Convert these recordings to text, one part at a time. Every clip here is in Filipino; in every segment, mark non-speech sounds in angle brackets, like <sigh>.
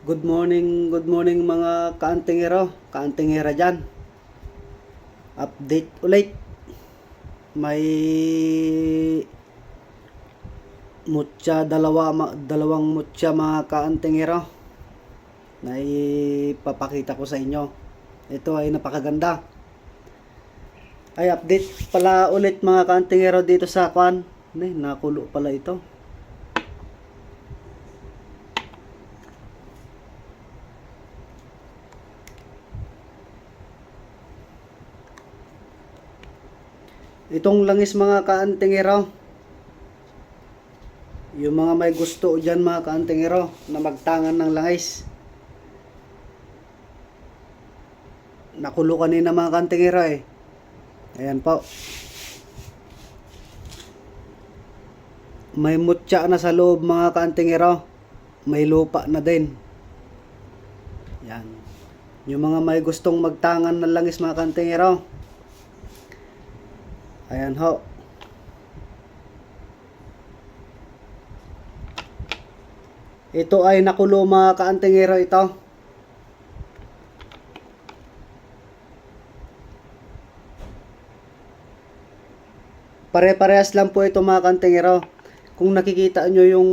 Good morning, good morning mga kaantingero, kaantingera dyan. Update ulit. May mutya, dalawa, dalawang mutya mga kaantingero na ipapakita ko sa inyo. Ito ay napakaganda. Ay, update pala ulit mga kaantingero dito sa kwan. Nakulo pala ito. Itong langis mga kaantingero. Yung mga may gusto dyan mga kaantingero na magtangan ng langis. Nakulo kanina mga kaantingero eh. Ayan po. May mutya na sa loob mga kaantingero. May lupa na din. Yan. Yung mga may gustong magtangan ng langis mga kaantingero. Ayan ho. Ito ay nakulo mga kaantingero ito. Pare-parehas lang po ito mga kaantingero. Kung nakikita nyo yung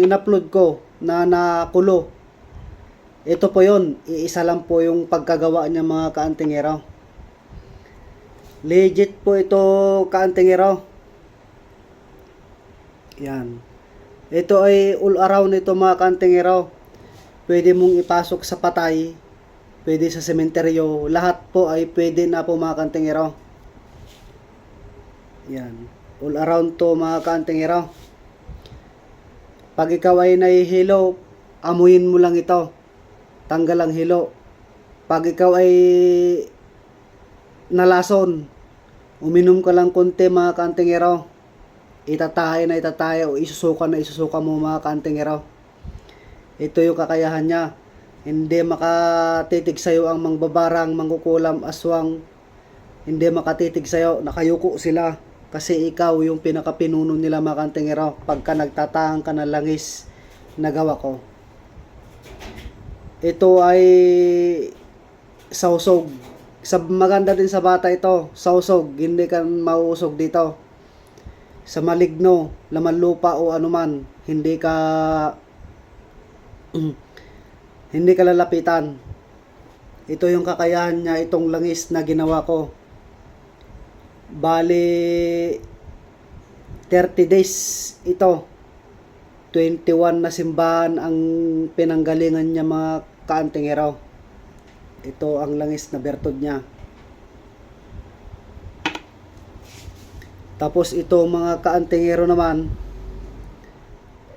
in-upload ko na nakulo. Ito po yon Iisa lang po yung pagkagawa niya mga kaantingero. Legit po ito kaantingero. Yan. Ito ay all around ito mga kaantingero. Pwede mong ipasok sa patay. Pwede sa sementeryo. Lahat po ay pwede na po mga kaantingero. Yan. All around to mga kaantingero. Pag ikaw ay nahihilo, amuyin mo lang ito. Tanggal ang hilo. Pag ikaw ay nalason. Uminom ka lang konti mga kantingero. Itatahe na itatahe o isusuka na isusuka mo mga kantingero. Ito yung kakayahan niya. Hindi makatitig sa'yo ang mangbabarang, mangkukulam, aswang. Hindi makatitig sa'yo. Nakayuko sila. Kasi ikaw yung pinakapinuno nila mga kantingero. Pagka nagtatahang ka ng langis na gawa ko. Ito ay sausog sa maganda din sa bata ito, sausog, hindi ka mauusog dito. Sa maligno, laman lupa o anuman, hindi ka <clears throat> hindi ka lalapitan. Ito yung kakayahan niya, itong langis na ginawa ko. Bali 30 days ito. 21 na simbahan ang pinanggalingan niya mga kaantingero. Ito ang langis na bertod niya. Tapos ito mga kaantingero naman,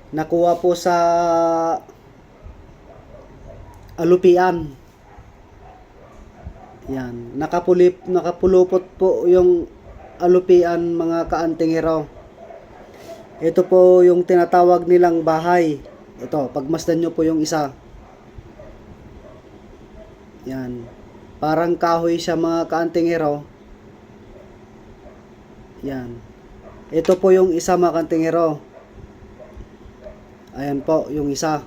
nakuha po sa alupian. Yan, nakapulip, nakapulupot po yung alupian mga kaantingero. Ito po yung tinatawag nilang bahay. Ito, pagmasdan nyo po yung isa. Yan. Parang kahoy siya mga kaantingero. Yan. Ito po yung isa mga kaantingero. Ayan po, yung isa.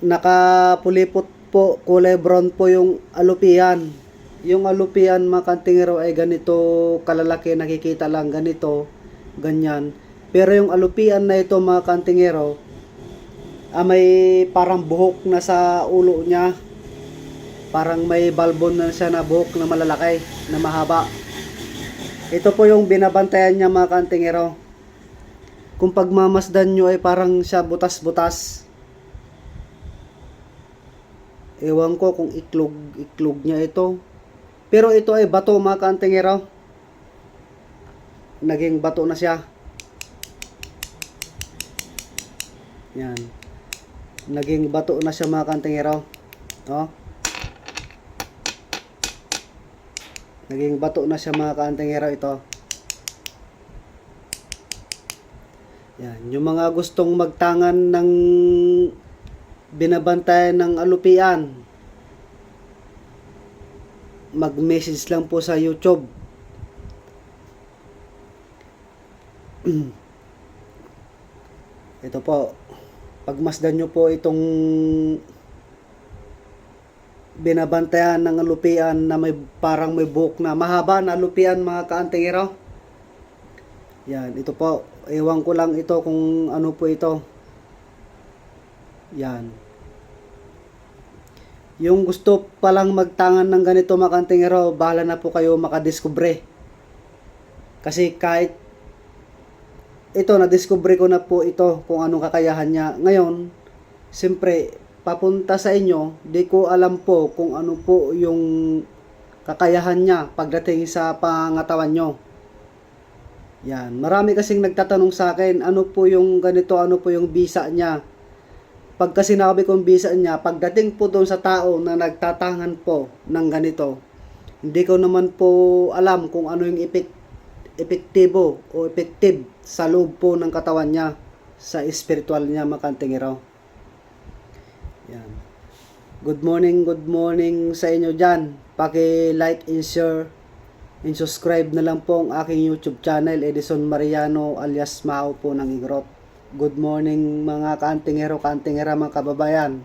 Nakapulipot po, kulay brown po yung alupian. Yung alupian mga kaantingero ay ganito kalalaki, nakikita lang ganito, ganyan. Pero yung alupian na ito mga kaantingero, ah, may parang buhok na sa ulo niya. Parang may balbon na siya na buhok na malalaki, na mahaba. Ito po yung binabantayan niya mga kantingero. Kung pagmamasdan nyo ay parang siya butas-butas. Ewan ko kung iklog, iklog niya ito. Pero ito ay bato mga kantingero. Naging bato na siya. Yan naging bato na siya mga kantingero. Oh. Naging bato na siya mga kantingero ito. Yan, yung mga gustong magtangan ng binabantayan ng alupian, mag-message lang po sa YouTube. <clears throat> Ito po, pagmasdan nyo po itong binabantayan ng lupian na may parang may buhok na mahaba na lupian mga kaantingero. Yan, ito po. Ewan ko lang ito kung ano po ito. Yan. Yung gusto palang magtangan ng ganito mga kaantingero, bahala na po kayo makadiskubre. Kasi kahit ito, na-discover ko na po ito kung anong kakayahan niya. Ngayon, siyempre, papunta sa inyo, di ko alam po kung ano po yung kakayahan niya pagdating sa pangatawan nyo. Yan. Marami kasing nagtatanong sa akin, ano po yung ganito, ano po yung bisa niya. Pagka sinabi kong bisa niya, pagdating po doon sa tao na nagtatangan po ng ganito, hindi ko naman po alam kung ano yung epek epektibo o effective sa loob po ng katawan niya sa spiritual niya makantingiraw. Yan. Good morning, good morning sa inyo dyan. Paki-like and share and subscribe na lang po ang aking YouTube channel, Edison Mariano alias Mao po ng Igrot. Good morning mga kaantingero, kaantingera mga kababayan.